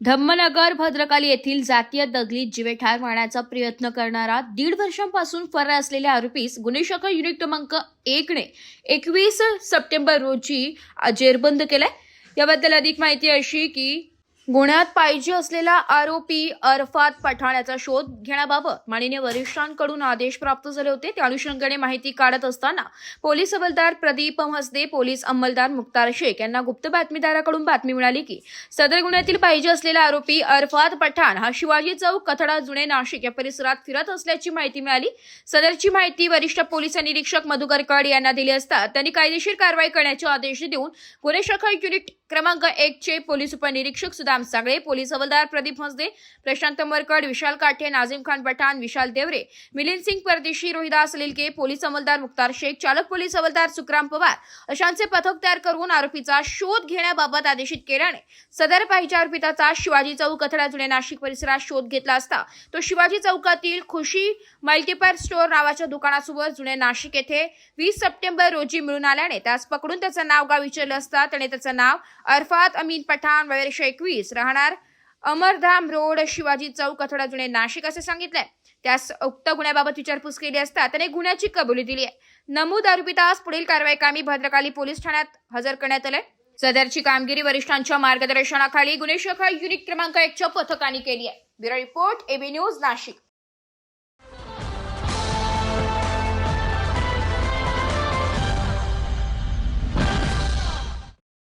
धम्मनगर भद्रकाली येथील जातीय दगलीत जीवे ठार मारण्याचा प्रयत्न करणारा दीड वर्षांपासून फरार असलेल्या आरोपीस गुन्हे शाखा युनिट क्रमांक एकने एकवीस सप्टेंबर रोजी जेरबंद केलाय. याबद्दल अधिक माहिती अशी की गुन्ह्यात पाहिजे असलेला आरोपी अरफात पठाण याचा शोध घेण्याबाबत माननीय वरिष्ठांकडून आदेश प्राप्त झाले होते. त्या अनुषंगाने माहिती काढत असताना पोलीस हवालदार प्रदीप हसदे पोलीस अंमलदार मुक्तार शेख यांना गुप्त बातमीदाराकडून बातमी मिळाली की सदर गुन्ह्यातील पाहिजे असलेला आरोपी अरफात पठाण हा शिवाजी चौक कथडा जुने नाशिक या परिसरात फिरत असल्याची माहिती मिळाली. सदरची माहिती वरिष्ठ पोलीस निरीक्षक मधुकर कड यांना दिली असता त्यांनी कायदेशीर कारवाई करण्याचे आदेश देऊन गुन्हे शाखा युनिट क्रमांक एक चे पोलीस उपनिरीक्षक सुदाम सागळे पोलीस हवालदार प्रदीप हसदे प्रशांत मरकड विशाल काठे नाझिम खान पठाण विशाल देवरे मिलिंद सिंग परदेशी रोहिदास लिलके पोलीस हवालदार मुक्तार शेख चालक पोलीस हवालदार सुखराम पवार. अशांचे पथक तयार करून आरोपीचा शोध घेण्याबाबत आदेशित केल्याने सदर पाहिजे आरोपिताचा शिवाजी चौक अथडा जुने नाशिक परिसरात शोध घेतला असता तो शिवाजी चौकातील खुशी मल्टीपर स्टोअर नावाच्या दुकानासोबत जुने नाशिक येथे वीस सप्टेंबर रोजी मिळून आल्याने त्यास पकडून त्याचं नाव गाव विचारलं असता त्याने त्याचं नाव अरफात अमीन पठाण वयवर्ष एकवीस. राहणार अमरधाम रोड शिवाजी चौक कथडा जुने नाशिक असे सांगितलंय. त्यास उक्त गुन्ह्याबाबत विचारपूस केली असता त्याने गुन्ह्याची कबुली दिली आहे. नमूद आरोपितास पुढील कारवाई कामी भद्रकाली पोलीस ठाण्यात हजर करण्यात आले सदरची कामगिरी वरिष्ठांच्या मार्गदर्शनाखाली गुन्हे शाखा युनिट क्रमांक एकच्या पथकाने केली आहे. Bureau report AB news Nashik.